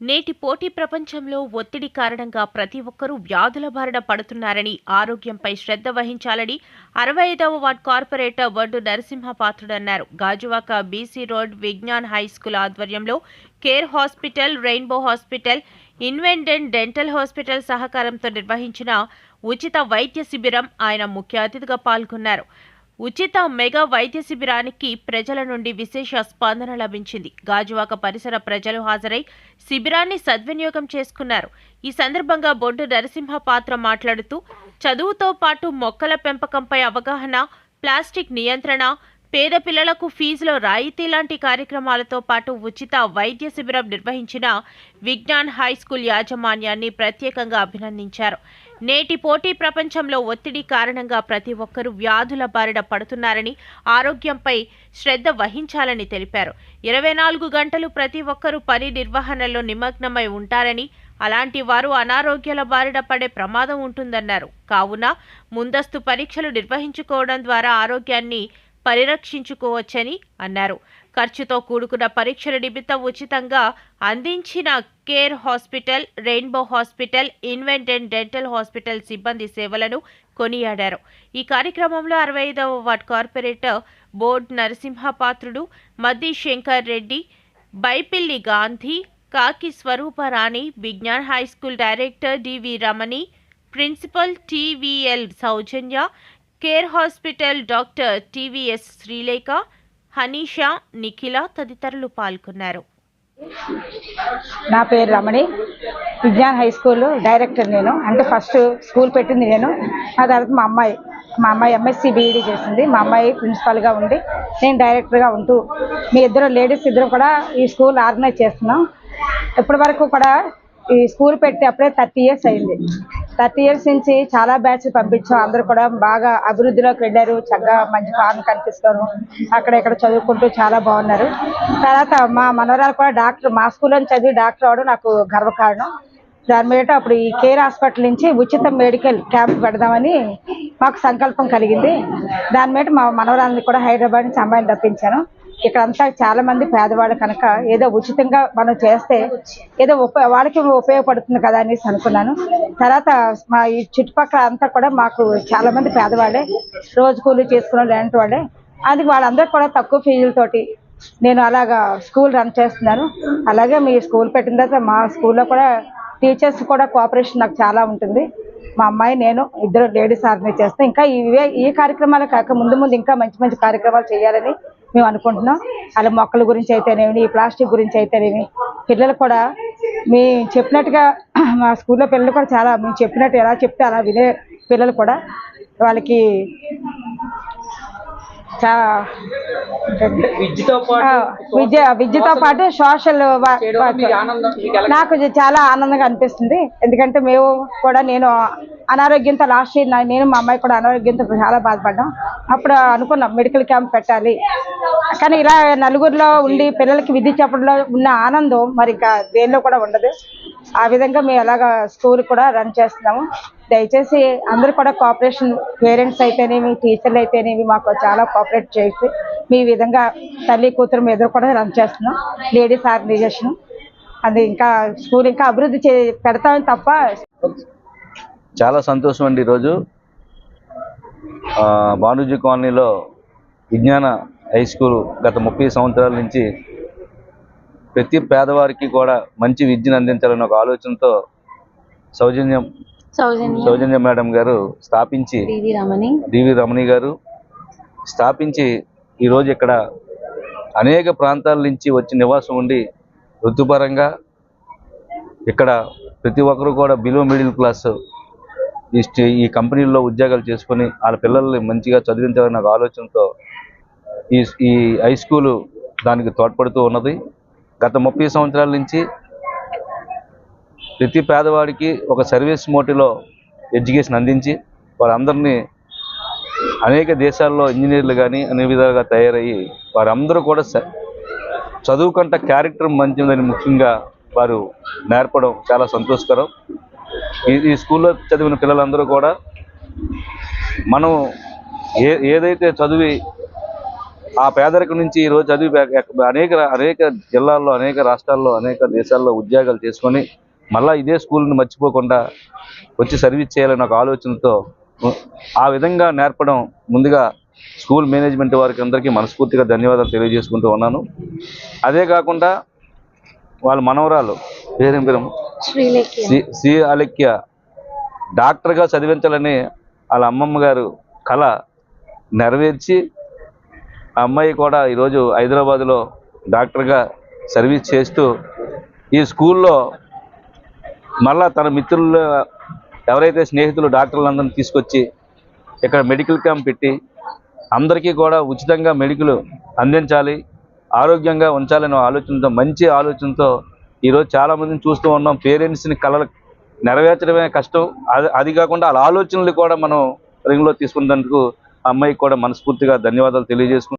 నేటి పోటీ ప్రపంచంలో ఒత్తిడి కారణంగా ప్రతి ఒక్కరూ వ్యాధుల బారిన పడుతున్నారని ఆరోగ్యంపై శ్రద్ధ వహించాలని అరవై ఐదవ వార్డ్ కార్పొరేటర్ వడ్డు నరసింహ పాత్రుడు అన్నారు. Gajuwaka BC road Vignan high school ఆధ్వర్యంలో కేర్ హాస్పిటల్ రెయిన్బో హాస్పిటల్ ఇన్వెండెంట్ డెంటల్ హాస్పిటల్ సహకారంతో నిర్వహించిన ఉచిత వైద్య శిబిరం ఆయన ముఖ్య అతిథిగా పాల్గొన్నారు. ఉచిత మెగా వైద్య శిబిరానికి ప్రజల నుండి విశేష స్పందన లభించింది. గాజువాక పరిసర ప్రజలు హాజరై శిబిరాన్ని సద్వినియోగం చేసుకున్నారు. ఈ సందర్భంగా బొడ్డు నరసింహ పాత్ర మాట్లాడుతూ చదువుతో పాటు మొక్కల పెంపకంపై అవగాహన ప్లాస్టిక్ నియంత్రణ పేద పిల్లలకు ఫీజులో రాయితీ లాంటి కార్యక్రమాలతో పాటు ఉచిత వైద్య శిబిరం నిర్వహించిన విజ్ఞాన్ హై స్కూల్ యాజమాన్యాన్ని ప్రత్యేకంగా అభినందించారు. నేటి పోటీ ప్రపంచంలో ఒత్తిడి కారణంగా ప్రతి ఒక్కరూ వ్యాధుల బారిన పడుతున్నారని ఆరోగ్యంపై శ్రద్ధ వహించాలని తెలిపారు. ఇరవై నాలుగు గంటలు ప్రతి ఒక్కరూ పని నిర్వహణలో నిమగ్నమై ఉంటారని అలాంటి వారు అనారోగ్యాల బారిన పడే ప్రమాదం ఉంటుందన్నారు. కావున ముందస్తు పరీక్షలు నిర్వహించుకోవడం ద్వారా ఆరోగ్యాన్ని పరిరక్షించుకోవచ్చని అన్నారు. ఖర్చుతో కూడుకున్న పరీక్షల నిమిత్తం ఉచితంగా అందించిన కేర్ హాస్పిటల్ రెయిన్బో హాస్పిటల్ ఇన్వెంటెంట్ డెంటల్ హాస్పిటల్ సిబ్బంది సేవలను కొనియాడారు. ఈ కార్యక్రమంలో అరవై ఐదవ ward corporator board Narasimhapatrudu Maddi Shankar Reddy Baipilli Gandhi Kaki Swarooparani Vignan high school director DV Ramani principal TVL Soujanya care hospital doctor TVS Srilekha Hanisha Nikhila తదితరులు పాల్గొన్నారు. నా పేరు Ramani. Vignan high school director నేను. అంటే first school పెట్టింది నేను. ఆ తర్వాత మా అమ్మాయి మా అమ్మాయి ఎంఎస్సి బీఈడి చేసింది. మా అమ్మాయి ప్రిన్సిపాల్గా ఉండి నేను డైరెక్టర్గా ఉంటూ మీ ఇద్దరు లేడీస్ ఇద్దరు కూడా ఈ స్కూల్ ఆర్గనైజ్ చేస్తున్నాం. ఇప్పటి వరకు కూడా ఈ స్కూల్ పెట్టి అప్పుడే థర్టీ ఇయర్స్ అయింది. థర్టీ ఇయర్స్ నుంచి చాలా బ్యాచ్ పంపించాం. అందరూ కూడా బాగా అభివృద్ధిలోకి వెళ్ళారు. చక్కగా మంచి ఫామ్ కనిపిస్తారు అక్కడ ఇక్కడ చదువుకుంటూ చాలా బాగున్నారు. తర్వాత మా మనవరాలు కూడా డాక్టర్ మా స్కూల్లో చదివి డాక్టర్ అవడం నాకు గర్వకారణం. దాని మీద అప్పుడు ఈ కేర్ హాస్పిటల్ నుంచి ఉచిత మెడికల్ క్యాంప్ పెడదామని మాకు సంకల్పం కలిగింది. దాని మీద మా మనవరాలని కూడా హైదరాబాద్ నుంచి అమ్మాయిని రప్పించాను. ఇక్కడ అంతా చాలా మంది పేదవాళ్ళు కనుక ఏదో ఉచితంగా మనం చేస్తే ఏదో ఉప వాళ్ళకి ఉపయోగపడుతుంది కదా అనేసి అనుకున్నాను. తర్వాత మా ఈ చుట్టుపక్కల అంతా కూడా మాకు చాలా మంది పేదవాళ్ళే రోజు కూలీ చేసుకునే లేని వాళ్ళే. అది వాళ్ళందరూ కూడా తక్కువ ఫీజులతోటి నేను అలాగా స్కూల్ రన్ చేస్తున్నాను. అలాగే మీ స్కూల్ పెట్టిన తర్వాత మా స్కూల్లో కూడా టీచర్స్ కూడా కోఆపరేషన్ నాకు చాలా ఉంటుంది. మా అమ్మాయి నేను ఇద్దరు లేడీస్ ఆర్మీ చేస్తాను ఇంకా ఇవే ఈ కార్యక్రమాలు కాక ముందు ముందు ఇంకా మంచి మంచి కార్యక్రమాలు చేయాలని మేము అనుకుంటున్నాం. అలా మొక్కల గురించి అయితేనేమి ఈ ప్లాస్టిక్ గురించి అయితేనేమి. పిల్లలు కూడా మీ చెప్పినట్టుగా మా స్కూల్లో పిల్లలు కూడా చాలా మేము చెప్పినట్టు ఎలా చెప్తే అలా వినే పిల్లలు కూడా వాళ్ళకి చాలా విద్య విద్యతో పాటు సోషల్ నాకు చాలా ఆనందంగా అనిపిస్తుంది. ఎందుకంటే మేము కూడా నేను అనారోగ్యంతో లాస్ట్ ఇయర్ నేను మా అమ్మాయి కూడా అనారోగ్యంతో చాలా బాధపడ్డాం. అప్పుడు అనుకున్నాం మెడికల్ క్యాంప్ పెట్టాలి. కానీ ఇలా నలుగురిలో ఉండి పిల్లలకి విద్య చెప్పడంలో ఉన్న ఆనందం మరి ఇంకా దేనిలో కూడా ఉండదు. ఆ విధంగా మేము ఎలాగ స్కూల్ కూడా రన్ చేస్తున్నాము. దయచేసి అందరూ కూడా కోఆపరేషన్ పేరెంట్స్ అయితేనేమి టీచర్లు అయితేనేమి మాకు చాలా కోఆపరేట్ చేసి మీ విధంగా తల్లి కూతురు మీద కూడా రన్ చేస్తున్నాం. లేడీస్ ఆర్గనైజేషన్ అది ఇంకా స్కూల్ ఇంకా అభివృద్ధి చే పెడతామని తప్ప చాలా సంతోషం అండి ఈరోజు. ఆ, భానుజీ కాలనీలో విజ్ఞాన హై స్కూల్ గత ముప్పై సంవత్సరాల నుంచి ప్రతి పేదవారికి కూడా మంచి విద్యను అందించాలన్న ఒక ఆలోచనతో సౌజన్యం సౌజన్య. సౌజన్య మేడం గారు స్థాపించి డివి రమణి. డివి రమణి గారు స్థాపించి ఈరోజు ఇక్కడ అనేక ప్రాంతాల నుంచి వచ్చి నివాసం ఉండి వృత్తిపరంగా ఇక్కడ ప్రతి ఒక్కరు కూడా బిలో మిడిల్ క్లాస్ ఈ స్టే- ఈ కంపెనీల్లో ఉద్యోగాలు చేసుకొని వాళ్ళ పిల్లల్ని మంచిగా చదివించాలన్న ఒక ఆలోచనతో ఈ ఈ హై స్కూలు దానికి తోడ్పడుతూ ఉన్నది. గత ముప్పై సంవత్సరాల నుంచి ప్రతి పేదవాడికి ఒక సర్వీస్ మోటిలో ఎడ్యుకేషన్ అందించి వారందరినీ అనేక దేశాల్లో ఇంజనీర్లు కానీ అన్ని విధాలుగా తయారయ్యి వారందరూ కూడా స- చదువుకుంట క్యారెక్టర్ మంచిదని ముఖ్యంగా వారు నేర్పడం చాలా సంతోషకరం. ఈ ఈ స్కూల్లో చదివిన పిల్లలందరూ కూడా మనం ఏ ఏదైతే చదివి ఆ పేదరికం నుంచి ఈరోజు చదివి అనేక అనేక జిల్లాల్లో అనేక రాష్ట్రాల్లో అనేక దేశాల్లో ఉద్యోగాలు చేసుకొని మళ్ళీ ఇదే స్కూల్ని మర్చిపోకుండా వచ్చి సర్వీస్ చేయాలని ఒక ఆలోచనతో ఆ విధంగా నేర్పడం ముందుగా స్కూల్ మేనేజ్మెంట్ వారికి అందరికీ మనస్ఫూర్తిగా ధన్యవాదాలు తెలియజేసుకుంటూ ఉన్నాను. అదే కాకుండా వాళ్ళ మనవరాలు పేరేం పేరు? సి అలెక్య డాక్టర్గా చదివించాలని వాళ్ళ అమ్మమ్మ గారు కళ నెరవేర్చి ఆ అమ్మాయి కూడా ఈరోజు హైదరాబాద్లో డాక్టర్గా సర్వీస్ చేస్తూ ఈ స్కూల్లో మళ్ళా తన మిత్రులు ఎవరైతే స్నేహితులు డాక్టర్లందరినీ తీసుకొచ్చి ఇక్కడ మెడికల్ క్యాంప్ పెట్టి అందరికీ కూడా ఉచితంగా మెడికల్ అందించాలి. ఆరోగ్యంగా ఉంచాలనే ఆలోచనతో మంచి ఆలోచనతో ఈరోజు చాలామందిని చూస్తూ ఉన్నాం. పేరెంట్స్ని కలలు నెరవేర్చడమే కష్టం. అది అది కాకుండా వాళ్ళ ఆలోచనలు కూడా మనం రింగ్లో తీసుకున్నందుకు ఆ అమ్మాయికి కూడా మనస్ఫూర్తిగా ధన్యవాదాలు తెలియజేసుకుంటాం